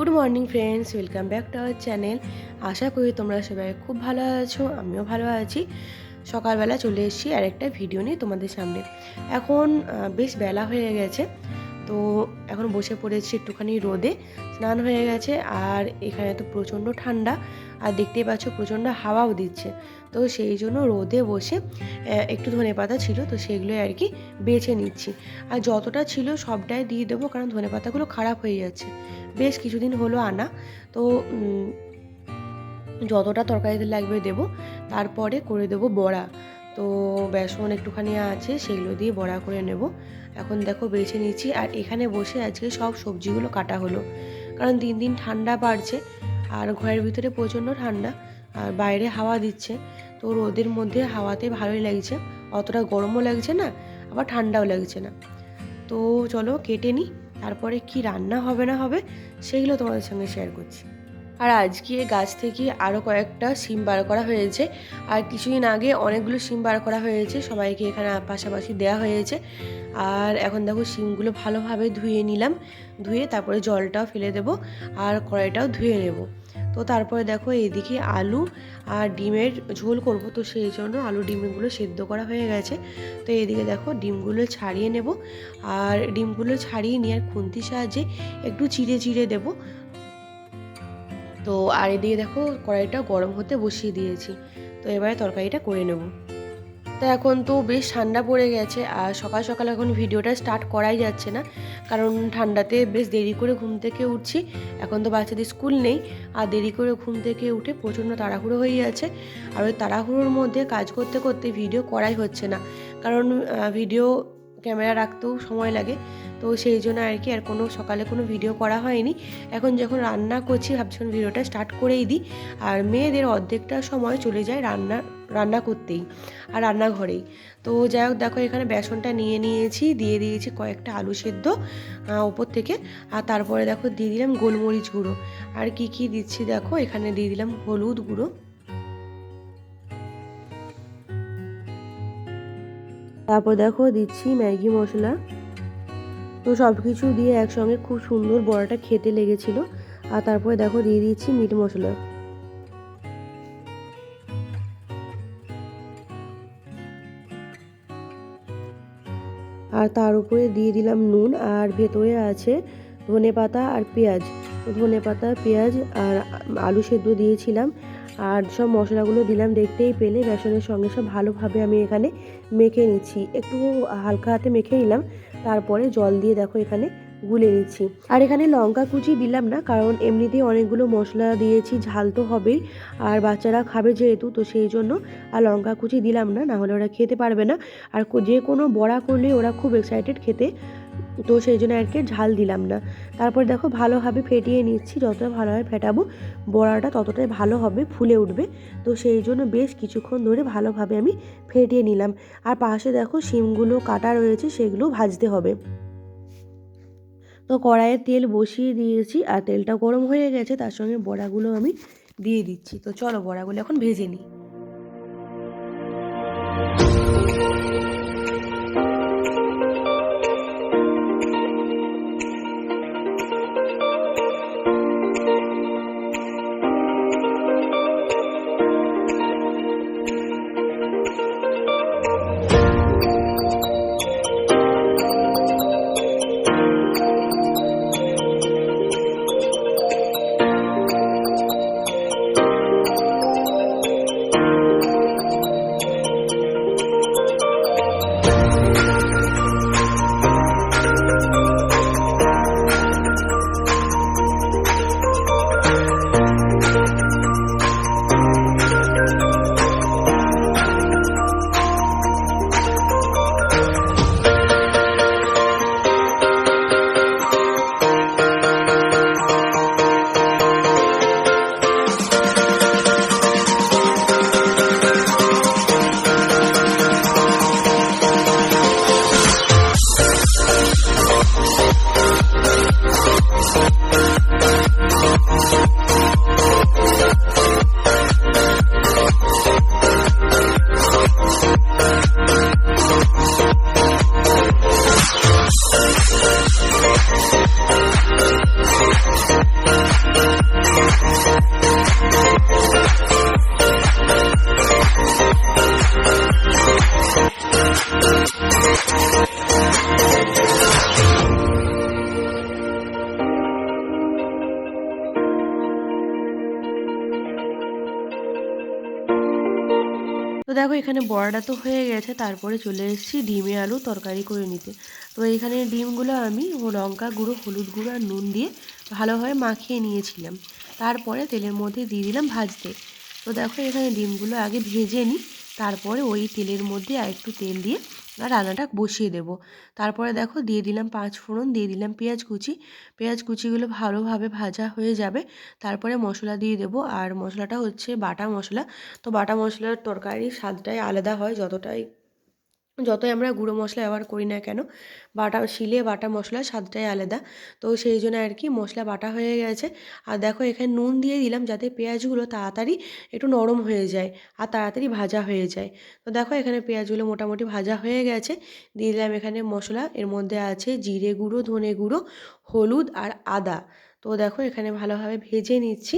Good morning friends welcome back to our channel আশা করি তোমরা সবাই খুব ভালো আছো, আমিও ভালো আছি। সকালবেলা চলে এসেছি আর একটা ভিডিও নিয়ে তোমাদের সামনে। এখন বেশ বেলা হয়ে গেছে। তো এখন বসে পড়েছি একটুখানি রোদে, স্নান হয়ে গেছে আর এখানে তো প্রচণ্ড ঠান্ডা আর দেখতেই পাচ্ছ প্রচণ্ড হাওয়াও দিচ্ছে। তো সেই জন্য রোদে বসে একটু ধনে পাতা ছিল তো সেগুলোই আর কি বেছে নিচ্ছি। আর যতটা ছিল সবটাই দিয়ে দেবো কারণ ধনে পাতাগুলো খারাপ হয়ে যাচ্ছে। বেশ কিছুদিন হলো আনা, তো যতটা তরকারিতে লাগবে দেব। তারপরে করে দেব বড়া। তো বেসন একটুখানি আছে, সেগুলো দিয়ে বড়া করে নেব। এখন দেখো বেছে নিচ্ছি আর এখানে বসে আজকে সব সবজিগুলো কাটা হলো। কারণ দিন দিন ঠান্ডা বাড়ছে আর ঘরের ভিতরে প্রচণ্ড ঠান্ডা আর বাইরে হাওয়া দিচ্ছে। তো রোদের মধ্যে হাওয়াতে ভালোই লাগছে। অতটা গরমও লাগছে না, আবার ঠান্ডাও লাগছে না। তো চলো কেটে নিই, তারপরে কি রান্না হবে না হবে সেগুলো তোমাদের সঙ্গে শেয়ার করছি। আর আজকে গাছ থেকে আরও কয়েকটা সিম বার করা হয়েছে। আর কিছুদিন আগে অনেকগুলো সিম বার করা হয়েছে, সবাইকে এখানে পাশাপাশি দেওয়া হয়েছে। আর এখন দেখো সিমগুলো ভালোভাবে ধুয়ে নিলাম, ধুয়ে তারপরে জলটাও ফেলে দেব আর কড়াইটাও ধুয়ে নেব। তো তারপরে দেখো এইদিকে আলু আর ডিমের ঝোল করব, তো সেই জন্য আলু ডিমগুলো সেদ্ধ করা হয়ে গেছে। তো এইদিকে দেখো ডিমগুলো ছাড়িয়ে নেব, আর ডিমগুলো ছাড়িয়ে নিয়ে আর খুন্তির সাহায্যে একটু চিড়ে চিড়ে দেব। তো আর এদিকে দেখো কড়াইটা গরম হতে বসিয়ে দিয়েছি। তো এবারে তরকারিটা করে নেব। তো এখন তো বেশ ঠান্ডা পড়ে গেছে আর সকাল সকাল এখন ভিডিওটা স্টার্ট করাই যাচ্ছে না। কারণ ঠান্ডাতে বেশ দেরি করে ঘুম থেকে উঠছি। এখন তো বাচ্চাদের স্কুল নেই আর দেরি করে ঘুম থেকে উঠে প্রচণ্ড তাড়াহুড়ো হয়ে যাচ্ছে। আর ওই তাড়াহুড়োর মধ্যে কাজ করতে করতে ভিডিও করাই হচ্ছে না। কারণ ভিডিও ক্যামেরা রাখতেও সময় লাগে। তো সেই জন্য আর কি আর কোনো সকালে কোনো ভিডিও করা হয়নি। এখন যখন রান্না করছি, ভাবছিলাম ভিডিওটা স্টার্ট করেই দিই। আর মেয়েদের অর্ধেকটা সময় চলে যায় রান্না রান্না করতেই আর রান্নাঘরেই। তো যাই হোক, দেখো এখানে বেসনটা নিয়ে নিয়েছি, দিয়ে দিয়েছি কয়েকটা আলু সেদ্ধ ওপর থেকে। আর তারপরে দেখো দিয়ে দিলাম গোলমরিচ গুঁড়ো। আর কি কি দিচ্ছি দেখো, এখানে দিয়ে দিলাম হলুদ গুঁড়ো। তারপর দেখো দিচ্ছি ম্যাগি মশলা। তো সব কিছু দিয়ে একসঙ্গে খুব সুন্দর বড়াটা খেতে লেগেছিল। আর তারপরে দেখো দিয়ে দিচ্ছি মিট মশলা। আর তার উপরে দিয়ে দিলাম নুন আর ভেতরে আছে ধনে পাতা আর পেঁয়াজ। ধনে পাতা পেঁয়াজ আর আলু সেদ্ধ দিয়েছিলাম। আর সব মশলাগুলো দিলাম দেখতেই পেলে, বেসনের সঙ্গে সব ভালোভাবে আমি এখানে মেখে নিচ্ছি। একটু হালকা হাতে মেখে নিলাম তারপরে জল দিয়ে দেখো এখানে গুলে নিচ্ছি। আর এখানে লঙ্কা কুচি দিলাম না, কারণ এমনিতেই অনেকগুলো মশলা দিয়েছি, ঝাল তো হবেই। আর বাচ্চারা খাবে যেহেতু, তো সেই জন্য আর লঙ্কা কুচি দিলাম না না হলে ওরা খেতে পারবে না। আর যে কোনো বড়া করলে ওরা খুব এক্সাইটেড খেতে। তো সেই জন্য আর কি ঝাল দিলাম না। তারপর দেখো ভালোভাবে ফেটিয়ে নিচ্ছি, যতটা ভালোভাবে ফেটাবো, বড়াটা ততটাই ভালো হবে, ফুলে উঠবে। তো সেই জন্য বেশ কিছুক্ষণ ধরে ভালোভাবে আমি ফেটিয়ে নিলাম। আর পাশে দেখো শিমগুলো কাটা রয়েছে, সেগুলো ভাজতে হবে। তো কড়াইয়ে তেল বসিয়ে দিয়েছি, আর তেলটা গরম হয়ে গেছে, তার সঙ্গে বড়াগুলো আমি দিয়ে দিচ্ছি। তো চলো বড়াগুলো এখন ভেজে নিই। তো দেখো এখানে বড়াটা তো হয়ে গেছে, তারপরে চলে এসেছি ডিমে আলু তরকারি করে নিতে। তো এখানে ডিমগুলো আমি লঙ্কা গুঁড়ো, হলুদ গুঁড়ো আর নুন দিয়ে ভালোভাবে মাখিয়ে নিয়েছিলাম। তারপরে তেলের মধ্যে দিয়ে দিলাম ভাজতে। তো দেখো এখানে ডিমগুলো আগে ভেজে নিই, তারপরে ওই তেলের মধ্যে আর একটু তেল দিয়ে রান্নাটা বসিয়ে দেব। তারপরে দেখো দিয়ে দিলাম পাঁচ ফোড়ন, দিয়ে দিলাম পেঁয়াজ কুচি। পেঁয়াজ কুচিগুলো ভালোভাবে ভাজা হয়ে যাবে। তারপরে মশলা দিয়ে দেব। আর মশলাটা হচ্ছে বাটা মশলা। তো বাটা মশলার তরকারির স্বাদটাই আলাদা হয়, যতটাই যতই আমরা গুঁড়ো মশলা ব্যবহার করি না কেন, বাটা শিলে বাটা মশলা স্বাদটাই আলাদা। তো সেই জন্য আর কি মশলা বাটা হয়ে গেছে। আর দেখো এখানে নুন দিয়ে দিলাম যাতে পেঁয়াজগুলো তাড়াতাড়ি একটু নরম হয়ে যায় আর তাড়াতাড়ি ভাজা হয়ে যায়। তো দেখো এখানে পেঁয়াজগুলো মোটামুটি ভাজা হয়ে গেছে। দিয়ে দিলাম এখানে মশলা, এর মধ্যে আছে জিরে গুঁড়ো, ধনে গুঁড়ো, হলুদ আর আদা। তো দেখো এখানে ভালোভাবে ভেজে নিচ্ছি।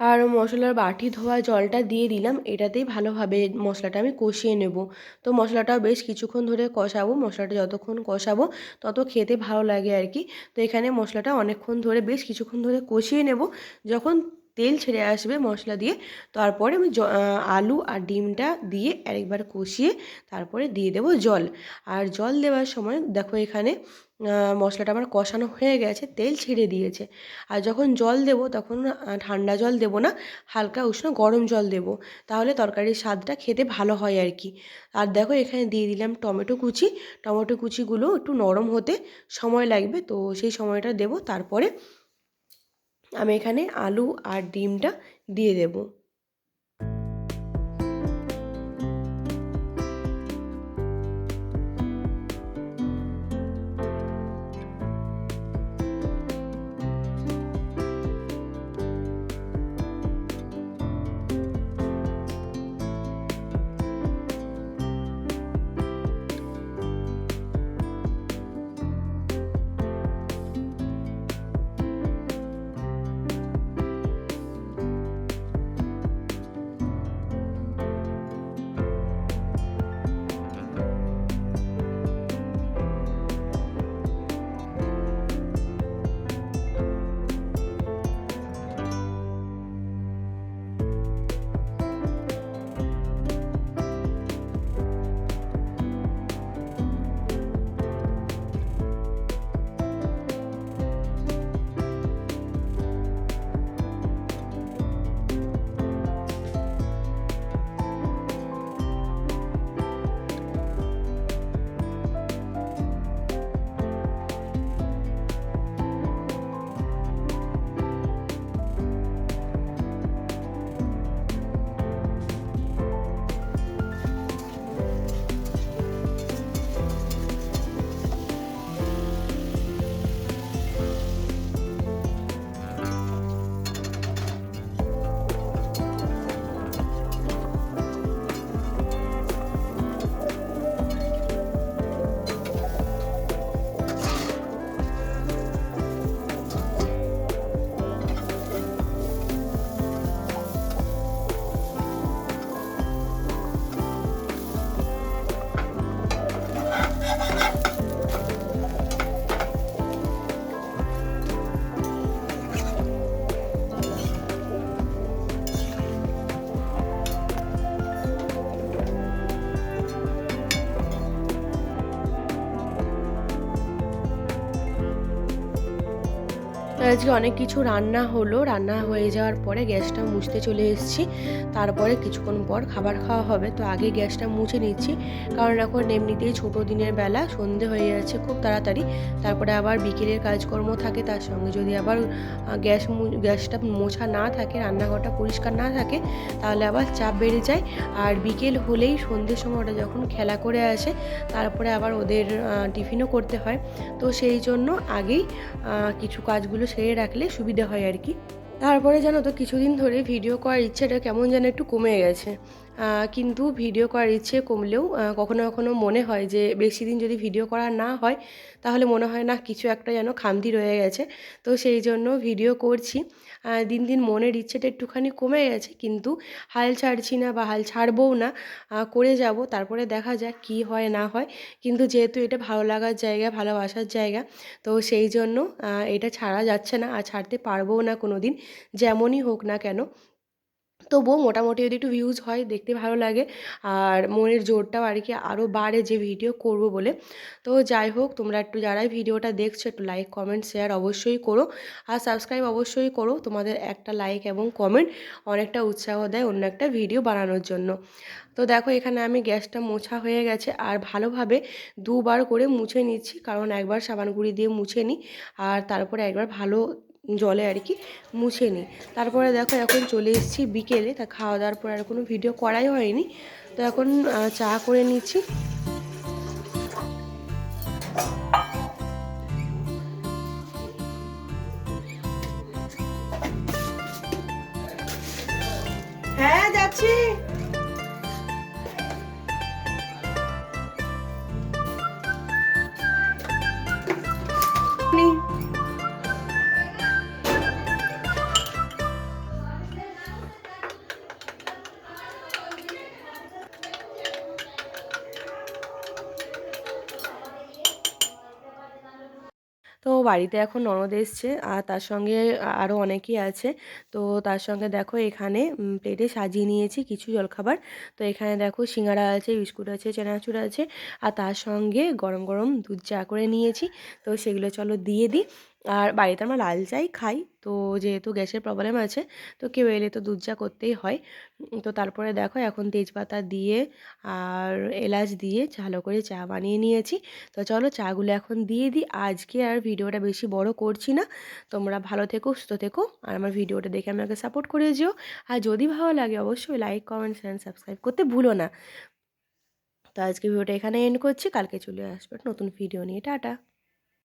আর মশলার বাটি ধোয়া জলটা দিয়ে দিলাম। এটাতেই ভালোভাবে মশলাটা আমি কষিয়ে নেব। তো মশলাটাও বেশ কিছুক্ষণ ধরে কষাবো, মশলাটা যতক্ষণ কষাবো তত খেতে ভালো লাগে আর কি। তো এখানে মশলাটা অনেকক্ষণ ধরে, বেশ কিছুক্ষণ ধরে কষিয়ে নেব। যখন তেল ছেড়ে আসবে মশলা দিয়ে। তারপরে আমি আলু আর ডিমটা দিয়ে আরেকবার কষিয়ে তারপরে দিয়ে দেবো জল। আর জল দেওয়ার সময় দেখো এখানে মশলাটা আমার কষানো হয়ে গেছে, তেল ছেড়ে দিয়েছে। আর যখন জল দেবো তখন ঠান্ডা জল দেবো না, হালকা উষ্ণ গরম জল দেবো। তাহলে তরকারির স্বাদটা খেতে ভালো হয় আর কি। আর দেখো এখানে দিয়ে দিলাম টমেটো কুচি। টমেটো কুচিগুলো একটু নরম হতে সময় লাগবে, তো সেই সময়টা দেবো। তারপরে আমি এখানে আলু আর ডিমটা দিয়ে দেবো। আজকে অনেক কিছু রান্না হলো। রান্না হয়ে যাওয়ার পরে গ্যাসটা মুছতে চলে এসেছি। তারপরে কিছুক্ষণ পর খাবার খাওয়া হবে। তো আগে গ্যাসটা মুছে নিচ্ছি। কারণ এখন এমনিতেই ছোটো দিনের বেলা, সন্ধে হয়ে যাচ্ছে খুব তাড়াতাড়ি। তারপরে আবার বিকেলের কাজকর্ম থাকে তার সঙ্গে। যদি আবার গ্যাস গ্যাসটা মোছা না থাকে, রান্নাঘরটা পরিষ্কার না থাকে, তাহলে আবার চাপ বেড়ে যায়। আর বিকেল হলেই সন্ধ্যের সময় ওটা যখন খেলা করে আসে, তারপরে আবার ওদের টিফিনও করতে হয়। তো সেই জন্য আগেই কিছু কাজগুলো সেরে রাখলে সুবিধা হয় আর কি। তারপরে জানো তো, কিছুদিন ধরে ভিডিও করার ইচ্ছাটা কেমন যেন একটু কমে গেছে। কিন্তু ভিডিও করার ইচ্ছে কমলেও কখনো কখনো মনে হয় যে বেশি দিন যদি ভিডিও করা না হয়, তাহলে মনে হয় না কিছু একটা যেন খামতি রয়ে গেছে। তো সেই জন্য ভিডিও করছি। দিন দিন মনের ইচ্ছেটা একটুখানি কমে গেছে, কিন্তু হাল ছাড়ছি না বা হাল ছাড়বও না করে যাব, তারপরে দেখা যাক কি হয় না হয়। কিন্তু যেহেতু এটা ভালো লাগার জায়গা, ভালোবাসার জায়গা, তো সেই জন্য এটা ছাড়া যাচ্ছে না, আর ছাড়তে পারবও না কোনো দিন যেমনই হোক না কেন। তবুও মোটামুটি যদি একটু ভিউজ হয়, দেখতে ভালো লাগে। আর মনের জোরটাও আর কি আরও বাড়ে যে ভিডিও করব বলে। তো যাই হোক, তোমরা একটু যারাই ভিডিওটা দেখছ, একটু লাইক কমেন্ট শেয়ার অবশ্যই করো। আর সাবস্ক্রাইব অবশ্যই করো, তোমাদের একটা লাইক এবং কমেন্ট অনেকটা উৎসাহ দেয় অন্য একটা ভিডিও বানানোর জন্য। তো দেখো, এখানে আমি গ্যাসটা মোছা হয়ে গেছে আর ভালোভাবে দুবার করে মুছে নিচ্ছি। কারণ একবার সাবান গুঁড়ি দিয়ে মুছে নিই, আর তারপরে একবার ভালো জলে আর কি মুছে নিই। তারপরে দেখো এখন চলে এসেছি বিকেলে, তা খাওয়া দাওয়ার পর আর কোনো ভিডিও করাই হয়নি। তো এখন চা করে নিচ্ছি। হ্যাঁ যাচ্ছি। তো বাড়িতে এখন ননদ এসছে, আর তার সঙ্গে আরও অনেকেই আছে। তো তার সঙ্গে দেখো এখানে প্লেটে সাজিয়ে নিয়েছি কিছু জলখাবার। তো এখানে দেখো সিঙ্গারা আছে, বিস্কুট আছে, চেনাচুর আছে, আর তার সঙ্গে গরম গরম দুধ চা করে নিয়েছি। তো সেগুলো চলো দিয়ে দিই। আর বাড়িতে আমরা লাল চাই খাই। তো যেহেতু গ্যাসের প্রবলেম আছে, তো কেউ এলে তো দুধ চা করতেই হয়। তো তারপরে দেখো এখন তেজপাতা দিয়ে আর এলাচ দিয়ে ভালো করে চা বানিয়ে নিয়েছি। তো চলো চাগুলো এখন দিয়ে দিই। আজকে আর ভিডিওটা বেশি বড় করছি না। তোমরা ভালো থেকো, সুস্থ থেকো আর আমার ভিডিওটা দেখে আমাকে সাপোর্ট করে যেও। আর যদি ভালো লাগে অবশ্যই লাইক কমেন্ট অ্যান্ড সাবস্ক্রাইব করতে ভুলো না। তো আজকে ভিডিওটা এখানে এন্ড করছি। কালকে চলে আসবে নতুন ভিডিও নিয়ে। টাটা।